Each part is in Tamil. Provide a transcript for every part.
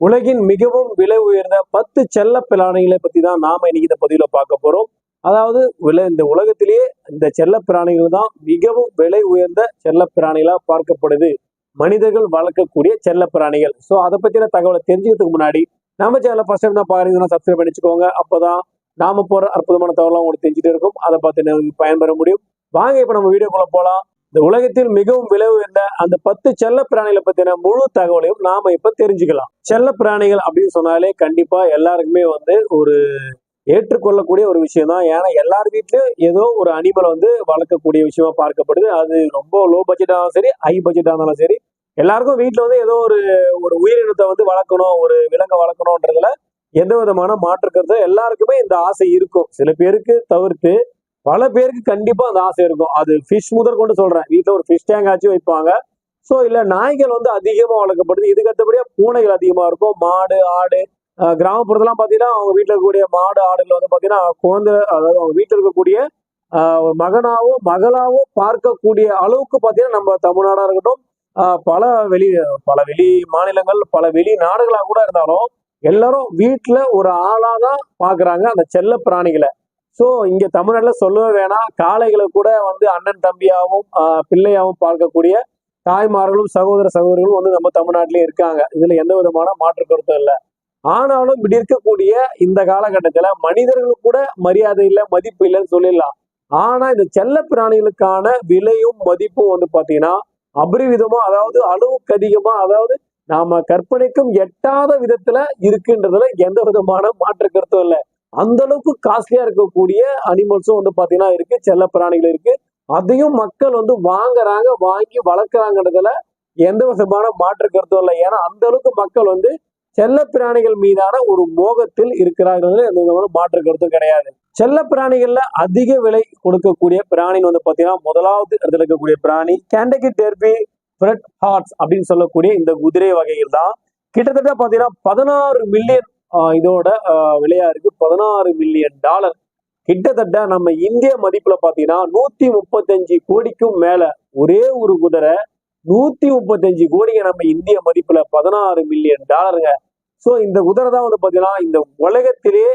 உலகின் மிகவும் விலை உயர்ந்த பத்து செல்ல பிராணிகளை பத்தி தான் நாம இன்னைக்கு இந்த பதிவுல பார்க்க போறோம். அதாவது விலை இந்த உலகத்திலேயே இந்த செல்ல பிராணிகள் தான் மிகவும் விலை உயர்ந்த செல்ல பிராணிகளா பார்க்கப்படுது. மனிதர்கள் வளர்க்கக்கூடிய செல்ல பிராணிகள். ஸோ அதை பத்தின தகவலை தெரிஞ்சுக்கிறதுக்கு முன்னாடி நம்ம சேனலை ஃபர்ஸ்ட் டைம் தான் பாருங்கன்னா சப்ஸ்கிரைப் பண்ணிச்சுக்கோங்க. அப்பதான் நாம போற அற்புதமான தகவலாம் உங்களுக்கு தெரிஞ்சுட்டு இருக்கும். அதை பார்த்து பயன்பெற முடியும். வாங்க இப்ப நம்ம வீடியோக்குள்ள போலாம். இந்த உலகத்தில் மிகவும் விலை உயர்ந்த அந்த பத்து செல்ல பிராணிகளை பத்தின முழு தகவலையும் நாம இப்ப தெரிஞ்சுக்கலாம். செல்ல பிராணிகள் அப்படின்னு சொன்னாலே கண்டிப்பா எல்லாருக்குமே வந்து ஒரு ஏற்றுக்கொள்ளக்கூடிய ஒரு விஷயம் தான் ஏன்னா எல்லார் வீட்லயும் ஏதோ ஒரு அனிமலை வந்து வளர்க்கக்கூடிய விஷயமா பார்க்கப்படுது. அது ரொம்ப லோ பட்ஜெட்டாக இருந்தாலும் சரி ஹை பட்ஜெட்டாக இருந்தாலும் சரி எல்லாருக்கும் வீட்டில் வந்து ஏதோ ஒரு ஒரு உயிரினத்தை வந்து வளர்க்கணும் ஒரு விலங்கை வளர்க்கணுன்றதுல எந்த விதமான மாற்று எல்லாருக்குமே இந்த ஆசை இருக்கும். சில பேருக்கு தவிர்த்து பல பேருக்கு கண்டிப்பா அந்த ஆசை இருக்கும். அது ஃபிஷ் முதற் கொண்டு சொல்றேன். வீட்டுல ஒரு ஃபிஷ் டேங்க் ஆச்சும் வைப்பாங்க. ஸோ இல்ல நாய்கள் வந்து அதிகமா வளர்க்கப்படுது. இதுக்கு அடுத்தபடியா பூனைகள் அதிகமா இருக்கும். மாடு ஆடு அஹ் கிராமப்புறத்துலாம் பாத்தீங்கன்னா அவங்க வீட்டுல இருக்கக்கூடிய மாடு ஆடுகள் வந்து பாத்தீங்கன்னா குழந்தை அதாவது அவங்க வீட்டுல இருக்கக்கூடிய ஆஹ் மகனாவோ மகளாவோ பார்க்கக்கூடிய அளவுக்கு பாத்தீங்கன்னா நம்ம தமிழ்நாடா இருக்கட்டும் பல வெளி பல வெளி மாநிலங்கள் பல வெளி நாடுகளா கூட இருந்தாலும் எல்லாரும் வீட்டுல ஒரு ஆளாக தான் பாக்குறாங்க. அந்த செல்ல பிராணிகளை. ஸோ இங்க தமிழ்நாட்டில் சொல்லவே வேணாம். காளைகளை கூட வந்து அண்ணன் தம்பியாகவும் பிள்ளையாகவும் பார்க்கக்கூடிய தாய்மார்களும் சகோதர சகோதரிகளும் வந்து நம்ம தமிழ்நாட்டிலே இருக்காங்க. இதுல எந்த விதமான மாற்று கருத்தும் இல்லை. ஆனாலும் இப்படி இருக்கக்கூடிய இந்த காலகட்டத்துல மனிதர்களுக்கு கூட மரியாதை இல்லை மதிப்பு இல்லைன்னு சொல்லிடலாம். ஆனா இந்த செல்ல பிராணிகளுக்கான விலையும் மதிப்பும் வந்து பாத்தீங்கன்னா அபரிவிதமா அதாவது அளவுக்கு அதிகமா அதாவது நாம கற்பனைக்கும் எட்டாத விதத்துல இருக்குன்றதுல எந்த விதமான மாற்று கருத்தும் இல்லை. அந்த அளவுக்கு காஸ்ட்லியா இருக்கக்கூடிய அனிமல்ஸும் வந்து பாத்தீங்கன்னா இருக்கு செல்ல பிராணிகள் இருக்கு. அதையும் மக்கள் வந்து வாங்குறாங்க வாங்கி வளர்க்குறாங்கன்றதுல எந்த விதமான மாற்று கருத்தும் இல்லை. ஏன்னா அந்த அளவுக்கு மக்கள் வந்து செல்ல பிராணிகள் மீதான ஒரு மோகத்தில் இருக்கிறார்கள் எந்த விதமான மாற்று கருத்தும் கிடையாது. செல்ல பிராணிகள்ல அதிக விலை கொடுக்கக்கூடிய பிராணின்னு வந்து பாத்தீங்கன்னா முதலாவது இடத்துல இருக்கக்கூடிய பிராணி கேண்டகி டெர்பி ஃப்ரெட் ஹார்ட்ஸ் அப்படின்னு சொல்லக்கூடிய இந்த குதிரை வகையில் தான். கிட்டத்தட்ட பாத்தீங்கன்னா பதினாறு மில்லியன் இதோட விலையா இருக்கு. பதினாறு மில்லியன் டாலர் கிட்டத்தட்ட நம்ம இந்திய மதிப்புல பாத்தீங்கன்னா நூத்தி முப்பத்தஞ்சு கோடிக்கும் மேல ஒரே ஒரு குதிரை நூத்தி முப்பத்தஞ்சு கோடிங்க நம்ம இந்திய மதிப்புல பதினாறு மில்லியன் டாலருங்க ஸோ இந்த குதிரை தான் வந்து பாத்தீங்கன்னா இந்த உலகத்திலே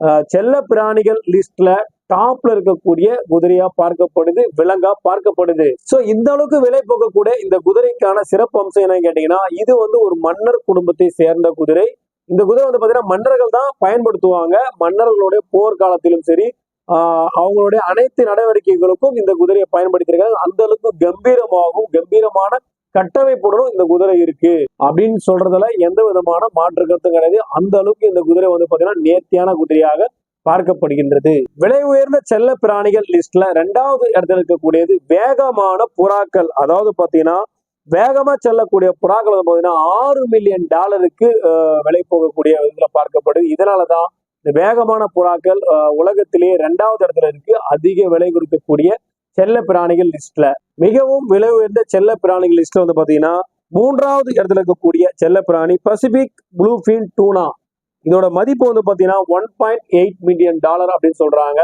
ஆஹ், செல்ல பிராணிகள் லிஸ்ட்ல டாப்ல இருக்கக்கூடிய குதிரையா பார்க்கப்படுது விலங்கா பார்க்கப்படுது. சோ இந்த அளவுக்கு விலை போகக்கூடிய இந்த குதிரைக்கான சிறப்பு அம்சம் என்னன்னு கேட்டீங்கன்னா இது வந்து ஒரு மன்னர் குடும்பத்தை சேர்ந்த குதிரை. இந்த குதிரை வந்து பாத்தீங்கன்னா மன்னர்கள் தான் பயன்படுத்துவாங்க. மன்னர்களுடைய போர்க்காலத்திலும் சரி ஆஹ் அவங்களுடைய அனைத்து நடவடிக்கைகளுக்கும் இந்த குதிரையை பயன்படுத்தியிருக்காங்க. அந்த அளவுக்கு கம்பீரமாகவும் கம்பீரமான கட்டமைப்புடனும் இந்த குதிரை இருக்கு. அப்படின்னு சொல்றதுல எந்த விதமான மாற்று கருத்தும் கிடையாது. அந்த அளவுக்கு இந்த குதிரை வந்து பாத்தீங்கன்னா நேர்த்தியான குதிரையாக பார்க்கப்படுகின்றது. விலை உயர்ந்த செல்ல பிராணிகள் லிஸ்ட்ல ரெண்டாவது இடத்துல இருக்கக்கூடியது வேகமான புறாக்கள். அதாவது பாத்தீங்கன்னா வேகமா செல்லக்கூடிய புறாக்கள் வந்து பார்த்தீங்கன்னா ஆறு மில்லியன் டாலருக்கு விலை போகக்கூடிய இதுல பார்க்கப்படுது. இதனாலதான் இந்த வேகமான புறாக்கள் உலகத்திலேயே ரெண்டாவது இடத்துல இருக்கு. அதிக விலை கொடுக்கக்கூடிய செல்ல பிராணிகள் லிஸ்ட்ல மிகவும் விலை உயர்ந்த செல்ல பிராணிகள் லிஸ்ட்ல வந்து பாத்தீங்கன்னா மூன்றாவது இடத்துல இருக்கக்கூடிய செல்ல பிராணி பசிபிக் ப்ளூஃபின் டூனா இதோட மதிப்பு வந்து பாத்தீங்கன்னா one point eight million dollar அப்படின்னு சொல்றாங்க.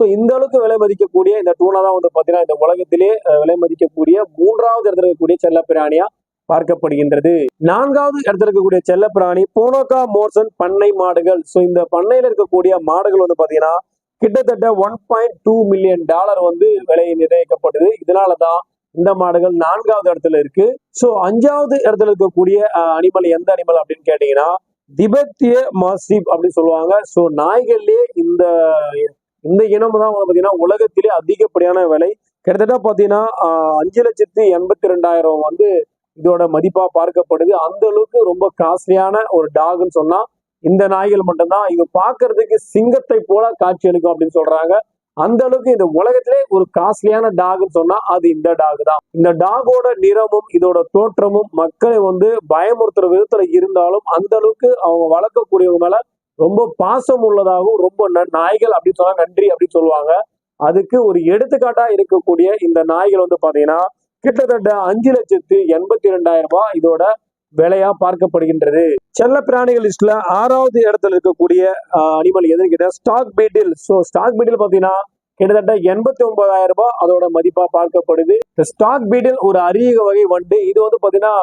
ஸோ இந்த அளவுக்கு விலை மதிக்கக்கூடிய இந்த டூனா தான் வந்து பாத்தீங்கன்னா இந்த உலகத்திலே விலை மதிக்கக்கூடிய மூன்றாவது இடத்துல இருக்கக்கூடிய செல்லப்பிராணியா பார்க்கப்படுகின்றது. நான்காவது இடத்துல இருக்கக்கூடிய செல்லப்பிராணி போனோகா மோர்சன் பண்ணை மாடுகள். ஸோ இந்த பண்ணையில இருக்கக்கூடிய மாடுகள் வந்து பாத்தீங்கன்னா கிட்டத்தட்ட one point two million dollar வந்து விலை நிர்ணயிக்கப்படுது இதனாலதான் இந்த மாடுகள் நான்காவது இடத்துல இருக்கு. ஸோ அஞ்சாவது இடத்துல இருக்கக்கூடிய அனிமல் எந்த அனிமல் அப்படின்னு கேட்டீங்கன்னா திபெத்திய மாசிப் அப்படின்னு சொல்லுவாங்க. ஸோ நாய்கள்லயே இந்த இந்த இனம் தான் வந்து பாத்தீங்கன்னா உலகத்திலே அதிகப்படியான விலை. கிட்டத்தட்ட பாத்தீங்கன்னா அஞ்சு லட்சத்தி எண்பத்தி ரெண்டாயிரம் வந்து இதோட மதிப்பா பார்க்கப்படுது. அந்த அளவுக்கு ரொம்ப காஸ்ட்லியான ஒரு டாக்னு சொன்னா இந்த நாய்கள் மட்டும்தான். இது பார்க்கறதுக்கு சிங்கத்தை போல காட்சி அளிக்கும் அப்படின்னு சொல்றாங்க. அந்த அளவுக்கு இந்த உலகத்திலே ஒரு காஸ்ட்லியான டாக்னு சொன்னா அது இந்த டாக் தான். இந்த டாகோட நிறமும் இதோட தோற்றமும் மக்களை வந்து பயமுறுத்துற விதத்துல இருந்தாலும் அந்த அளவுக்கு அவங்க வளர்க்கக்கூடியவங்க மேல ரொம்ப பாசம் உள்ளதாகவும் ரொம்ப நாய்கள் அப்படின்னு சொன்னா நன்றி அப்படின்னு சொல்லுவாங்க. அதுக்கு ஒரு எடுத்துக்காட்டா இருக்கக்கூடிய இந்த நாய்கள் வந்து பாத்தீங்கன்னா கிட்டத்தட்ட அஞ்சு லட்சத்து எண்பத்தி ரெண்டாயிரம் ரூபாய் இதோட விலையா பார்க்கப்படுகின்றது. செல்ல பிராணிகள் லிஸ்ட்ல ஆறாவது இடத்துல இருக்கக்கூடிய அனிமல் எதுன்னு கேட்டா stag beetle so stag beetle பாத்தீங்கன்னா கிட்டத்தட்ட எண்பத்தி ஒன்பதாயிரம் ரூபாய் அதோட மதிப்பா பார்க்கப்படுது. இந்த ஸ்டாக் பீட்டில் ஒரு அரிய வகை வண்டு. இது வந்து பாத்தீங்கன்னா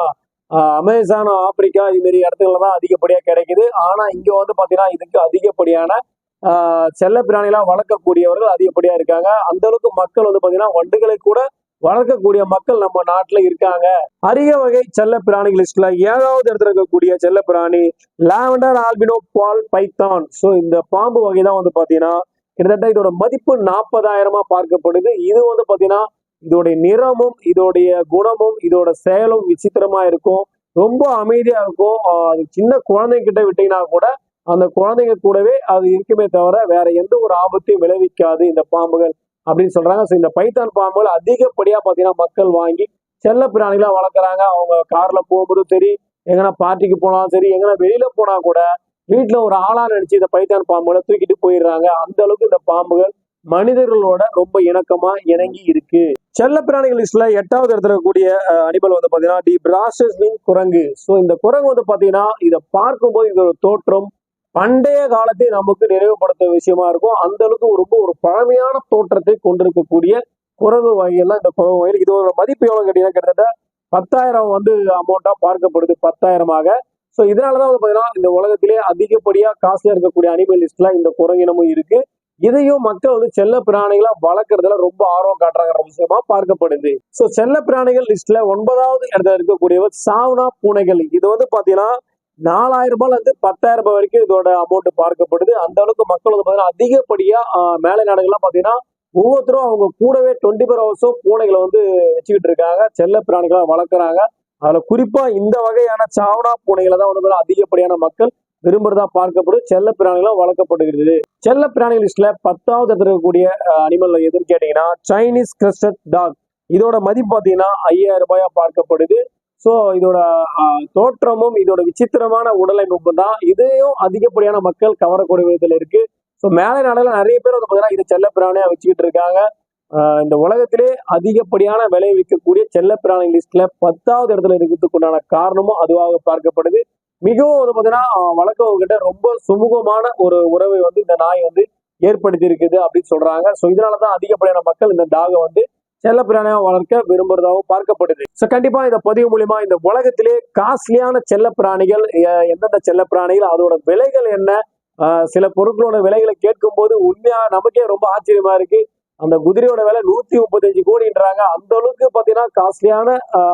அமேசான் ஆப்பிரிக்கா இது மாதிரி இடத்துல தான் அதிகப்படியாக கிடைக்குது. ஆனால் இங்கே வந்து பார்த்தீங்கன்னா இதுக்கு அதிகப்படியான ஆஹ் செல்ல பிராணிலாம் வளர்க்கக்கூடியவர்கள் அதிகப்படியாக இருக்காங்க. அந்த அளவுக்கு மக்கள் வந்து பார்த்தீங்கன்னா வண்டுகளை கூட வளர்க்கக்கூடிய மக்கள் நம்ம நாட்டில் இருக்காங்க. அரிய வகை செல்ல பிராணிகள் லிஸ்ட்ல ஏழாவது இடத்துல இருக்கக்கூடிய செல்ல பிராணி lavender albino ball python. So இந்த பாம்பு வகை தான் வந்து பாத்தீங்கன்னா கிட்டத்தட்ட இதோட மதிப்பு நாற்பதாயிரமா பார்க்கப்படுது. இது வந்து பாத்தீங்கன்னா இதோடைய நிறமும் இதோடைய குணமும் இதோட செயலும் விசித்திரமா இருக்கும். ரொம்ப அமைதியா இருக்கும். அது சின்ன குழந்தைகிட்ட விட்டீங்கன்னா கூட அந்த குழந்தைங்க கூடவே அது இருக்குமே தவிர வேற எந்த ஒரு ஆபத்தையும் விளைவிக்காது இந்த பாம்புகள் அப்படின்னு சொல்றாங்க. ஸோ இந்த பைத்தான் பாம்புகள் அதிகப்படியா பாத்தீங்கன்னா மக்கள் வாங்கி செல்ல பிராணிகளா வளர்க்குறாங்க. அவங்க கார்ல போகும்போதும் சரி எங்கன்னா பார்ட்டிக்கு போனாலும் சரி எங்கன்னா வெளியில போனா கூட வீட்டுல ஒரு ஆளா நினைச்சு இந்த பைத்தான் பாம்புகளை தூக்கிட்டு போயிடுறாங்க. அந்த அளவுக்கு இந்த பாம்புகள் மனிதர்களோட ரொம்ப இணக்கமா இணங்கி இருக்கு. செல்ல பிராணிகள் லிஸ்ட்ல எட்டாவது இடத்துல இருக்கக்கூடிய அனிமல் வந்து பாத்தீங்கன்னா டி பிராசஸ்லின் குரங்கு. ஸோ இந்த குரங்கு வந்து பாத்தீங்கன்னா இதை பார்க்கும்போது இதோட தோற்றம். பண்டைய காலத்தை நமக்கு நினைவுபடுத்த விஷயமா இருக்கும். அந்த அளவுக்கு ரொம்ப ஒரு பழமையான தோற்றத்தை கொண்டிருக்கக்கூடிய குரங்கு வகையில் இந்த குரங்கு வகைகள். இதோட மதிப்பு எவ்வளவு கேட்டீங்கன்னா கிட்டத்தட்ட பத்தாயிரம் வந்து அமௌண்டா பார்க்கப்படுது பத்தாயிரமாக. ஸோ இதனாலதான் வந்து பாத்தீங்கன்னா இந்த உலகத்திலே அதிகப்படியா காசுல இருக்கக்கூடிய அனிமல் லிஸ்ட்ல இந்த குரங்கினமும் இருக்கு. இதையும் மக்கள் வந்து செல்ல பிராணிகளா வளர்க்கறதுல ரொம்ப ஆர்வம் காட்டுறாங்கிற விஷயமா பார்க்கப்படுது. ஸோ செல்ல பிராணிகள் லிஸ்ட்ல ஒன்பதாவது இடத்துல இருக்கக்கூடியவர் சாவ்னா பூனைகள். இது வந்து பாத்தீங்கன்னா நாலாயிரம் ரூபாய்ல இருந்து பத்தாயிரம் ரூபாய் வரைக்கும் இதோட அமௌண்ட் பார்க்கப்படுது. அந்த அளவுக்கு மக்கள் வந்து பாத்தீங்கன்னா அதிகப்படியா மேலை நாடுகள்லாம் பாத்தீங்கன்னா ஒவ்வொருத்தரும் அவங்க கூடவே டுவெண்ட்டி ஃபோர் ஹவர்ஸும் பூனைகளை வந்து வச்சுக்கிட்டு இருக்காங்க. செல்ல பிராணிகளை வளர்க்குறாங்க. அதுல குறிப்பா இந்த வகையான சாவனா பூனைகளை தான் வந்து அதிகப்படியான மக்கள் விரும்புறதா பார்க்கப்படும். செல்ல பிராணிகளும் வளர்க்கப்படுகிறது. செல்ல பிராணி லிஸ்ட்ல பத்தாவது இடத்துல இருக்கக்கூடிய அனிமல் எதுன்னு கேட்டீங்கன்னா சைனீஸ் கிறிஸ்டட் டாக் இதோட மதிப்பு பார்த்தீங்கன்னா ஐயாயிரம் ரூபாயா பார்க்கப்படுது. ஸோ இதோட தோற்றமும் இதோட விசித்திரமான உடலமைப்பு தான் இதையும் அதிகப்படியான மக்கள் கவரக்கூடிய விதத்தில் இருக்கு. ஸோ மேலை நாடுகள் நிறைய பேர் வந்து பார்த்தீங்கன்னா இதை செல்ல பிராணியா வச்சுக்கிட்டு இருக்காங்க. இந்த உலகத்திலே அதிகப்படியான விளைவிக்கக்கூடிய செல்ல பிராணி லிஸ்ட்ல பத்தாவது இடத்துல இருக்கிறதுக்குண்டான காரணமும் அதுவாக பார்க்கப்படுது. மிகவும் வந்து பார்த்தீங்கன்னா ஆஹ், ரொம்ப சுமூகமான ஒரு உறவை வந்து இந்த நாய் வந்து ஏற்படுத்தி இருக்குது அப்படின்னு சொல்றாங்க. ஸோ இதனால தான் அதிகப்படியான மக்கள் இந்த டாகை வந்து செல்ல வளர்க்க விரும்புறதாகவும் பார்க்கப்படுது. ஸோ கண்டிப்பா இந்த பதிவு மூலியமா இந்த உலகத்திலே காஸ்ட்லியான செல்ல பிராணிகள் எந்தெந்த செல்ல பிராணிகள் அதோட விலைகள் என்ன? சில பொருட்களோட விலைகளை கேட்கும் போது உண்மையா நமக்கே ரொம்ப ஆச்சரியமா இருக்கு. அந்த குதிரையோட விலை நூத்தி முப்பத்தஞ்சு கோடின்றாங்க. அந்த அளவுக்கு பாத்தீங்கன்னா காஸ்ட்லியான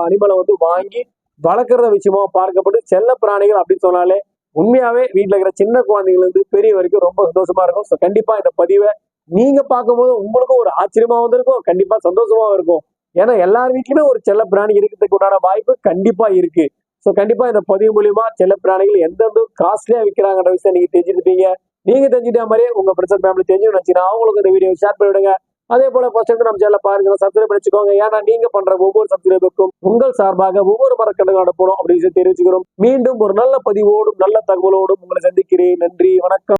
அனிமலை வந்து வாங்கி வளர்க்குறத விஷயமா பார்க்கப்பட்டு செல்ல பிராணிகள் அப்படின்னு சொன்னாலே உண்மையாவே வீட்டில் இருக்கிற சின்ன குழந்தைகள் இருந்து பெரிய வரைக்கும் ரொம்ப சந்தோஷமா இருக்கும். ஸோ கண்டிப்பா இந்த பதிவை நீங்க பார்க்கும்போது உங்களுக்கும் ஒரு ஆச்சரியமா வந்திருக்கும். கண்டிப்பா சந்தோஷமாவும் இருக்கும். ஏன்னா எல்லார் வீட்லயுமே ஒரு செல்ல பிராணி இருக்கிறதுக்கு உண்டான வாய்ப்பு கண்டிப்பா இருக்கு. ஸோ கண்டிப்பா இந்த பதிவு மூலியமா செல்ல பிராணிகள் எந்தெந்த காஸ்ட்லியா விற்கிறாங்கன்ற விஷயம் நீங்க தெரிஞ்சுருப்பீங்க நீங்க தெரிஞ்சுட்டா மாதிரியே உங்க பிரச்சனை ஃபேமிலி தெரிஞ்சு நினைச்சீங்கன்னா அவங்களுக்கு இந்த வீடியோ ஷேர் பண்ணிவிடுங்க. அதே போல ஃபர்ஸ்ட் நம்ம சேனல பாருங்க சப்ஸ்கிரைப் பண்ணிச்சுக்கோங்க. ஏன்னா நீங்க பண்ற ஒவ்வொரு சப்ஸ்கிரைபுக்கும் உங்கள் சார்பாக ஒவ்வொரு மரக்கண்டுகளோட போறோம் அப்படின்னு தெரிவிச்சுக்கிறோம். மீண்டும் ஒரு நல்ல பதிவோடும் நல்ல தகவலோடும் உங்களை சந்திக்கிறேன். நன்றி வணக்கம்.